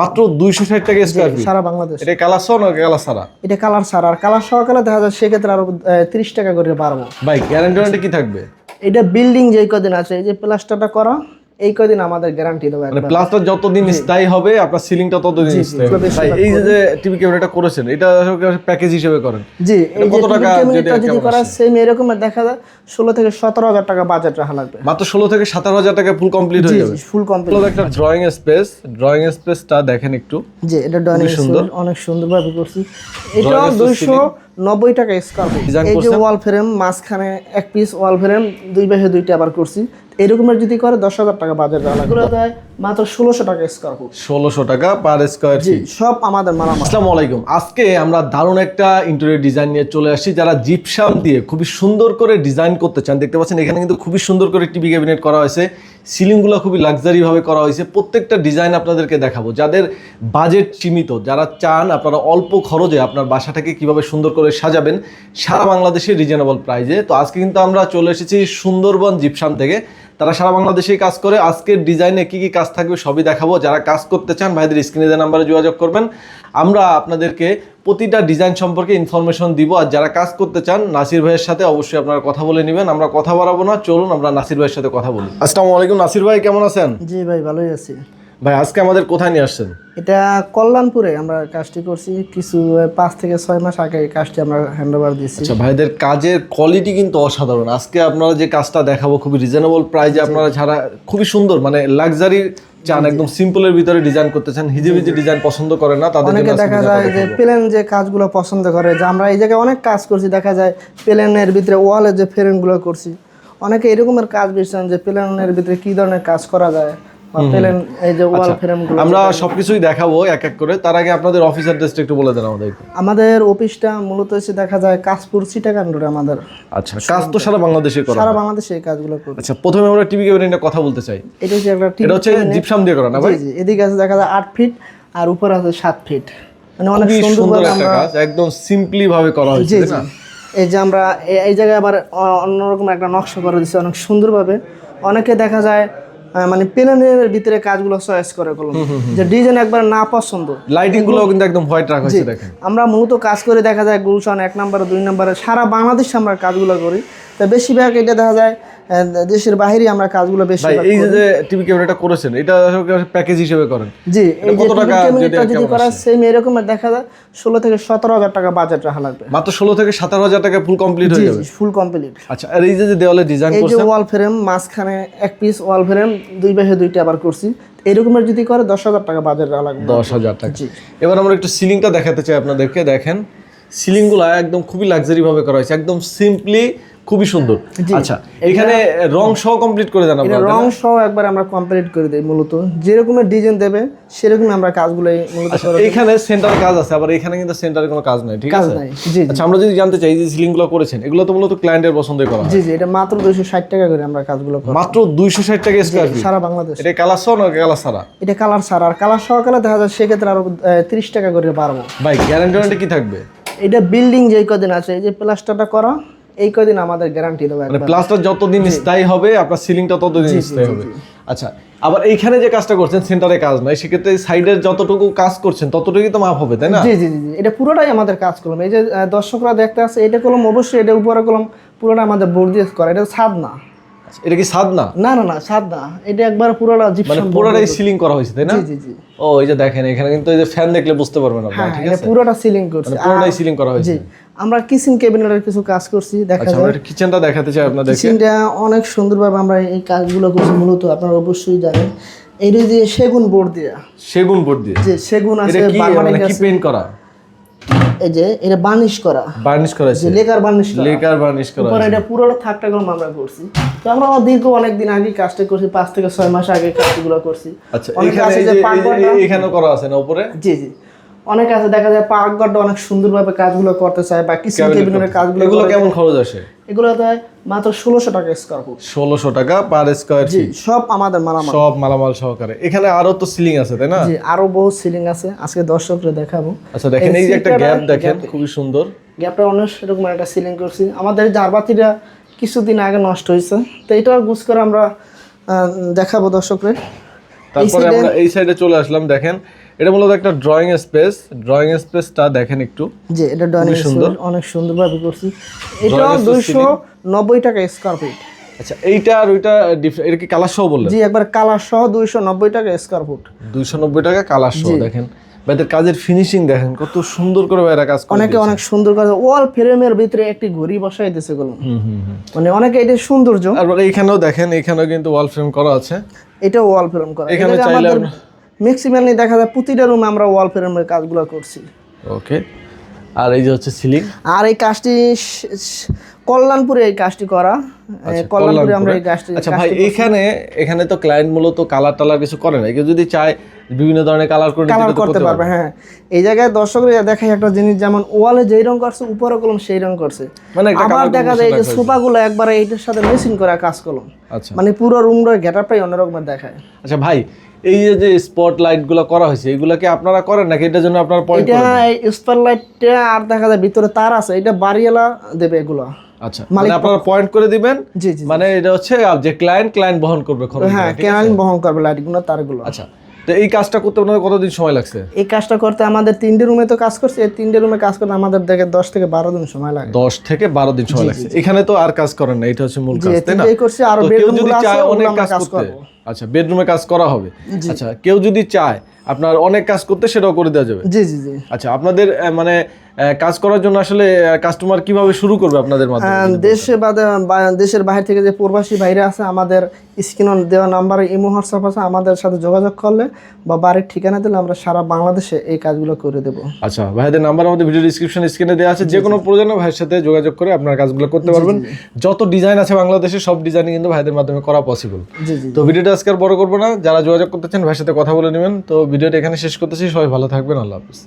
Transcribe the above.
মাত্র দুইশো ষাট টাকা স্কোয়ার ফিট সারা বাংলাদেশ। এটা কালার সহ না কালার ছাড়া? এটা কালার ছাড়া। আর কালার সহকালে দেখা যায় সেক্ষেত্রে আরও তিরিশ টাকা করে পারব ভাই গ্যারান্টি কি থাকবে? এটা বিল্ডিং যেই কদিন আছে এই যে প্লাস্টারটা করা এই কদিন আমাদের গ্যারান্টি দেবো মানে একবার। প্লাস্টার যতদিন স্থায়ী হবে আপনার সিলিংটা ততদিন স্থায়ী ভাই এই যে যে টিভি ক্যামেরাটা করেছেন এটা প্যাকেজ হিসেবে করেন। জি এই যে কত টাকা যদি ক্যাবিনেটটা করা সেম এরকম দেখা যায় ষোলো থেকে সতেরো হাজার টাকা বাজেট রাখা লাগবে। মাত্র ষোলো থেকে সাতারো হাজার টাকা ফুল কমপ্লিট হয়ে যাবে। ফুল কমপ্লিট হলো একটা ড্রয়িং স্পেস ড্রয়িং স্পেসটা দেখেন একটু। জি এটা ডাইনিং সুন্দর। অনেক সুন্দরভাবে করছি। এটা দুইশো নব্বই টাকা স্কোয়ার ফুট এই যে ওয়াল ফ্রেম মাঝখানে এক পিস ওয়াল ফ্রেম দুই পাশে দুইটা আবার করছি। এরকমের যদি করে দশ হাজার টাকা বাজার দেওয়া লাগবে। দেয় মাত্র ষোলোশো টাকা স্কোয়ার ফুট ষোলোশো টাকা পার স্কোয়ার জি সব আমাদের মালামাল। আসসালামু আলাইকুম। আজকে আমরা দারুণ একটা ইন্টেরিয়র ডিজাইন নিয়ে চলে আসছি। যারা জিপসাম দিয়ে খুবই সুন্দর করে ডিজাইন করতে চান দেখতে পাচ্ছেন এখানে কিন্তু খুবই সুন্দর করে টিভি ক্যাবিনেট করা হয়েছে। সিলিংগুলো খুবই লাক্সারি ভাবে করা হয়েছে। প্রত্যেকটা ডিজাইন আপনাদেরকে দেখাবো। যাদের বাজেট সীমিত যারা চান আপনারা অল্প খরচে আপনার বাসাটাকে কীভাবে সুন্দর করে সাজাবেন সারা বাংলাদেশের রিজনেবল প্রাইজে তো আজকে কিন্তু আমরা চলে এসেছি সুন্দরবন জিপসাম থেকে। তারা সারা বাংলাদেশেই কাজ করে। আজকের ডিজাইনে কি কি কাজ থাকবে সবই দেখাবো। যারা কাজ করতে চান ভাইদের স্ক্রিনে দেওয়া নাম্বারে যোগাযোগ করবেন আমরা আপনাদেরকে প্রতিটা ডিজাইন সম্পর্কে ইনফরমেশন দিব। আর যারা কাজ করতে চান নাসির ভাইয়ের সাথে অবশ্যই আপনারা কথা বলে নেবেন। আমরা কথা বাড়াবো না চলুন আমরা নাসির ভাইয়ের সাথে কথা বলি। আসসালামু আলাইকুম নাসির ভাই কেমন আছেন? জি ভাই ভালোই আছি। ভাই আজকে আমাদের কোথায় নিয়ে আসছেন? এটা কল্যাণপুরে আমরা কাজটি করছি। কিছু পাঁচ থেকে ছয় মাস আগে কাজটি আমরা হ্যান্ড ওভার দিয়েছি। আচ্ছা ভাইদের কাজের কোয়ালিটি কিন্তু অসাধারণ। আজকে আপনারা যে কাজটা দেখাবো খুবই রিজনেবল প্রাইজে আপনারা ছাড়া খুবই সুন্দর মানে লাক্সারি চান একদম সিম্পলের ভিতরে ডিজাইন করতে চান হিজিবিজি ডিজাইন পছন্দ করে না তাদের অনেকে দেখা যায় যে প্লেন যে কাজগুলো পছন্দ করে যে আমরা এই জায়গায় অনেক কাজ করছি দেখা যায় প্লেনের ভিতরে ওয়ালে যে ফ্রেমগুলো করছি। অনেকে এরকমের কাজ বেছেন যে প্লেনের ভিতরে কী ধরনের কাজ করা যায়। এই যে ওয়াল ফ্রেমগুলো আমরা সবকিছুই দেখাবো এক এক করে। তার আগে আপনাদের অফিস অ্যাড্রেসটা একটু বলে দেন আমাদেরকে আমাদের অফিসটা মূলত হচ্ছে দেখা যায় কাশপুর সিটাগান রোডে আমাদের। আচ্ছা কাজ তো সারা বাংলাদেশে করা সারা বাংলাদেশে এই কাজগুলো করি আচ্ছা প্রথমে আমরা টিভি ক্যাবিনেটে কথা বলতে চাই। এটা হচ্ছে একটা এটা হচ্ছে জিপসাম দিয়ে করা না ভাই। এদিকে আছে দেখা যায় আট ফিট আর উপরে আছে সাত ফিট মানে অনেক সুন্দর একটা কাজ একদম সিম্পলি ভাবে করা হয়েছে না? এই যে আমরা এই জায়গায় আবার অন্যরকম একটা নকশা করে দিচ্ছি অনেক সুন্দরভাবে। অনেকে দেখা যায় মানে পেনানের ভিতরে কাজগুলো চয়েস করে করলাম যে ডিজাইন একবার না পছন্দ। লাইটিংগুলো কিন্তু একদম হোয়াইট রাখা হয়েছে দেখেন। আমরা মূলত কাজ করে দেখা যায় গুলশান এক নম্বরে দুই নম্বরে সারা বাংলাদেশে আমরা কাজগুলো করি। তা বেশিরভাগ এটা দেখা যায় দেশের বাইরেই আমরা কাজগুলো বেশি ভাই এই যে টিভি ক্যামেরাটা করেছেন এটা প্যাকেজ হিসেবে করেন? জি এই যে কত টাকা TV যদি করা সেম এরকম দেখা যায় ষোলো থেকে সতেরো হাজার টাকা বাজেট রাখা লাগবে। মাত্র ষোলো থেকে সাতারো হাজার টাকা ফুল কমপ্লিট হয়ে যাবে? ফুল কমপ্লিট আচ্ছা আর এই যে যে দেওয়ালে ডিজাইন এই যে ওয়াল ফ্রেম মাঝখানে এক পিস ওয়াল ফ্রেম দুই পাশে দুইটা আবার করছি। এরকমের যদি করে দশ হাজার টাকা বাজেট রাখা লাগবে। দশ হাজার টাকা। এবার আমরা একটু সিলিংটা দেখাতে চাই আপনাদেরকে দেখেন। সিলিংগুলো একদম খুবই লাক্সারি ভাবে করা হয়েছে। একদম সিম্পলি খুবই সুন্দর। আচ্ছা এখানে রং সহ কমপ্লিট করে দেন আপনারা রং সহ একবার আমরা কমপ্লিট করে দিই মূলত। যেরকমের ডিজাইন দেবে সেরকম আমরা কাজগুলো মূলত করে এখানে সেন্টার কাজ আছে আবার এখানে কিন্তু সেন্টারে কোনো কাজ নাই ঠিক আছে? জি আচ্ছা আমরা যদি জানতে চাই যে সিলিংগুলো করেছেন এগুলো তো মূলত ক্লায়েন্টের পছন্দই করা জি জি এটা মাত্র দুইশো ষাট টাকা করে আমরা কাজগুলো করি। মাত্র দুইশো ষাট টাকা স্কোয়ার ফিট সারা বাংলাদেশ। এটা কালার সহ না কালার ছাড়া? এটা কালার ছাড়া আর কালার সহকারে দেখা যায় সেক্ষেত্রে আরও তিরিশ টাকা করে পারব ভাই গ্যারান্টি কি থাকবে? এটা বিল্ডিং যেই কদিন আছে এই যে প্লাস্টারটা করা এই কদিন আমাদের গ্যারান্টি দেবে মানে প্লাস্টার যতদিন স্থায়ী হবে আপনার সিলিংটা ততদিন স্থায়ী হবে। আচ্ছা আবার এইখানে যে কাজটা করছেন সেন্টারে কাজ নাই সেক্ষেত্রে সাইডের যতটুকু কাজ করছেন ততটুকুই তো মাপ হবে তাই না? জি জি জি। এটা পুরোটাই আমাদের কাজ করলাম এই যে দর্শকরা দেখতে আছে এটা কলম অবশ্যই এটা উপরে কলম পুরোটা আমাদের বোর্ড দিয়ে করা। এটা ছাদ না আচ্ছা, এটা কি সাদ না না না না ছাদ না এটা একবার পুরোটা মানে পুরোটাই সিলিং করা হয়েছে তাই না? জি জি জি। ও এই যে দেখেন এখানে কিন্তু এই যে ফ্যান দেখলে বুঝতে পারবেন আপনারা হ্যাঁ ঠিক আছে? পুরোটা সিলিং করছি। মানে পুরোটাই সিলিং করা হয়েছে। জি আমরা কিচেন ক্যাবিনেটের কিছু কাজ করছি দেখা আচ্ছা যায়। আমরা কিচেনটা দেখাতে চাই আপনাদেরকে। কিচেনটা অনেক সুন্দরভাবে আমরা এই কাজগুলো করছি মূলত আপনারা অবশ্যই জানেন। এই যে সেগুন বোর্ড দেওয়া সেগুন বোর্ড দিয়ে? যে সেগুন আছে এটা কি মানে কি পেইন্ট করা? এই যে এটা বার্নিশ করা। বার্নিশ করা আছে। লেকার বার্নিশ করা। লেকার বার্নিশ করা উপরে এটা পুরোটা থাকটা কলম আমরা করছি। তো আমরা দীর্ঘ অনেক দিন আগে কাজটা করছি পাঁচ থেকে ছয় মাস আগে কাজগুলো করছি। আচ্ছা এখানে এখানেও করা আছে না উপরে? জি জি। অনেক আছে দেখা যায় পাকঘরটা অনেক সুন্দরভাবে কাজগুলো করতে চায় বা কিচেন কেবিনেটের কাজগুলো এগুলো কেমন খরচ আসে? এগুলো দেয় মাত্র ষোলোশো টাকা স্কোয়ার ফুট ষোলোশো টাকা পার স্কোয়ার জি সব আমাদের মালামাল। সব মালামাল সহকারে। এখানে আরও তো সিলিং আছে তাই না? জি আরও বহু সিলিং আছে। আজকে দর্শকরা দেখাবো। আচ্ছা দেখেন এই যে একটা গ্যাপ দেখেন খুবই সুন্দর। গ্যাপটা অনেক সেরকম একটা সিলিং করছি। আমাদের জারবাতিটা কিছুদিন আগে নষ্ট হয়েছে। তো এটা গুছ করে আমরা দেখাবো দর্শকদের তারপরে আমরা এই সাইডে চলে আসলাম দেখেন। এটা মূলত একটা ড্রয়িং স্পেস ড্রয়িং স্পেসটা দেখেন একটু। যে এটা ড্রয়িং সুন্দর। অনেক সুন্দরভাবে করছি। এটা Drawing space দুইশো নব্বই টাকা স্কয়ার ফিট আচ্ছা এইটা আর ওইটা এর এটা কি কালার সহ বললেন? জি একবার কালার সহ দুইশো নব্বই টাকা স্কয়ার ফুট দুইশো নব্বই টাকা কালার সহ দেখেন। ভাইদের কাজের ফিনিশিং দেখেন কত সুন্দর করে ভাইরা কাজ করে অনেকে অনেক সুন্দর করে ওয়াল ফ্রেমের ভিতরে একটি ঘড়ি বসাই দিয়েছে গুলো মানে অনেকে এটা সৌন্দর্য। তারপরে এইখানেও দেখেন এইখানেও কিন্তু ওয়াল ফ্রেম করা আছে। এটা ওয়াল ফ্রেম করা। এখানে চাইলে আমাদের ম্যাক্সিমামলি দেখা যায় প্রতিটা রুমে আমরা ওয়াল ফ্রেমের কাজগুলো করছি। ওকে আর এই যে হচ্ছে সিলিং আর এই কাজটি কল্যাণপুরে এই কাজটি করা। কল্যাণপুরে আমরা এই কাজটি আচ্ছা ভাই এইখানে এখানে তো ক্লায়েন্ট মূলত কালার টালার কিছু করে না। কেউ যদি চায় বিভিন্ন ধরনের কালার করে কালার করতে পারবে। হ্যাঁ। এই জায়গায় দর্শকরা দেখায় একটা জিনিস যেমন ওয়ালে যেই রং করছে উপরে কলম সেই রং করছে। মানে আবার দেখা যায় এই যে সোফাগুলো একবারে এইটার সাথে মেশিন করা কাজ কলম আচ্ছা। মানে পুরো রুমটার গেটআপটাই অন্যরকমের দেখায়। আচ্ছা ভাই এই যে স্পট লাইটগুলো করা হয়েছে এগুলা কি আপনারা করেন নাকি এটার জন্য আপনারা পয়েন্ট এটা স্পার লাইটটা আর দেখা যায় ভিতরে তার আছে এটা বাড়িওয়ালা দেবে এগুলো। আচ্ছা। মানে আপনারা পয়েন্ট করে দিবেন। জি জি মানে এটা হচ্ছে যে ক্লায়েন্ট ক্লায়েন্ট বহন করবে খরচ। হ্যাঁ কেনাল বহন করবে লাইটগুলো তারগুলো। আচ্ছা। তো এই কাজটা করতে আপনাদের কতদিন সময় লাগছে? এই কাজটা করতে আমাদের তিনটে রুমে তো কাজ করছে। এই তিনটে রুমে কাজ করতে আমাদের দেখে দশ থেকে বারো দিন সময় লাগে। দশ থেকে বারো দিন সময় লাগছে। এখানে তো আর কাজ করেন না এটা হচ্ছে মূল কাজ তাই না? তিনটেই আর বেডরুম অনেক কাজ করতে। আচ্ছা বেডরুমে কাজ করা হবে। আচ্ছা কেউ যদি চায় আপনার অনেক কাজ করতে সেটাও করে দেওয়া যাবে? জি জি জি। আচ্ছা আপনাদের মানে কাজ করার জন্য আসলে কাস্টমার কীভাবে শুরু করবে আপনাদের মাধ্যমে? দেশে বাদে বা- দেশের বাইরে থেকে যে প্রবাসী ভাইরা আছে আমাদের স্ক্রিন দেওয়া নাম্বারে ইমো হোয়াটসঅ্যাপ আছে আমাদের সাথে যোগাযোগ করলে বা বাড়ির ঠিকানা দিলে আমরা সারা বাংলাদেশে এই কাজগুলো করে দেবো। আচ্ছা ভাইদের নাম্বার আমাদের ভিডিও ডিসক্রিপশন স্ক্রিনে দেওয়া আছে যে কোনো প্রয়োজনে ভাইয়ের সাথে যোগাযোগ করে আপনার কাজগুলো করতে পারবেন। যত ডিজাইন আছে বাংলাদেশে সব ডিজাইন কিন্তু ভাইদের মাধ্যমে করা পসিবল তো ভিডিওটা আজকে আর বড় করব না। যারা যোগাযোগ করতে চান ভাইয়ের সাথে কথা বলে নেবেন। তো ভিডিওটা এখানে শেষ করতেছি। সবাই ভালো থাকবেন আল্লাহ হাফিজ।